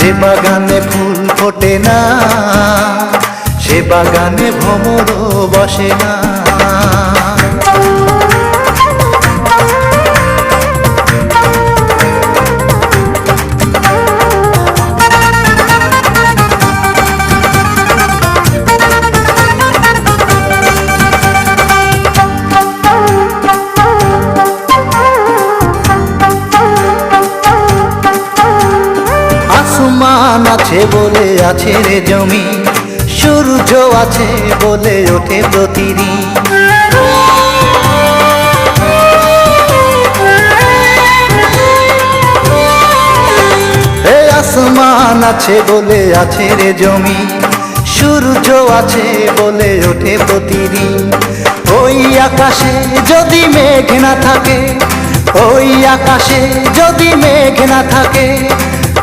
যে বাগানে ফুল ফোটে না সে বাগানে ভ্রমরও বসে না। আছে বলে আছে রে জমি, সূর্য আছে বলে ওঠে প্রতিদিন। আসমান আছে বলে আছে রে জমি, সূর্য আছে বলে ওঠে প্রতিদিন। ওই আকাশে যদি মেঘ না থাকে, ওই আকাশে যদি মেঘ না থাকে,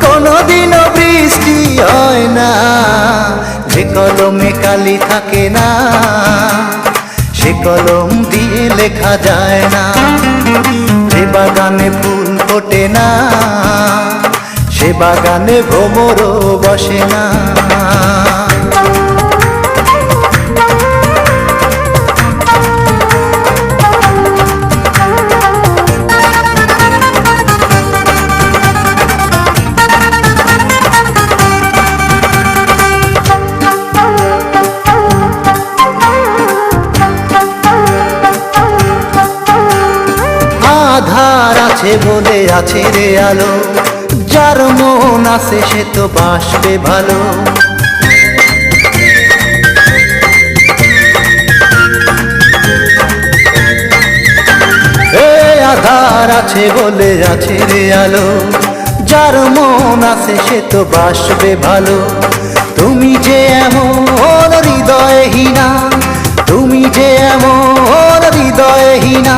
কোনোদিনও কলমে কালি থাকে না, সে কলম দিয়ে লেখা যায় না। যে বাগানে ফুল ফোটে না, সে বাগানে ভ্রমরও বসে না। আছে বলে আছে রে আলো, যার মন আছে সে তো বাসবে ভালো। আধার আছে বলে আছে রে আলো, যার মন আছে সে তো বাসবে ভালো। তুমি যে এমন হৃদয়হীনা, তুমি যে এমন হৃদয়হীনা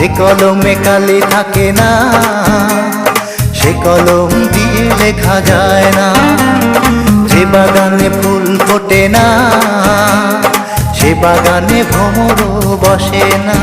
যে কলমে কালি থাকে না, সে কলম দিয়ে লেখা যায় না, যে বাগানে ফুল ফোটে না, সে বাগানে ভ্রমরও বসে না।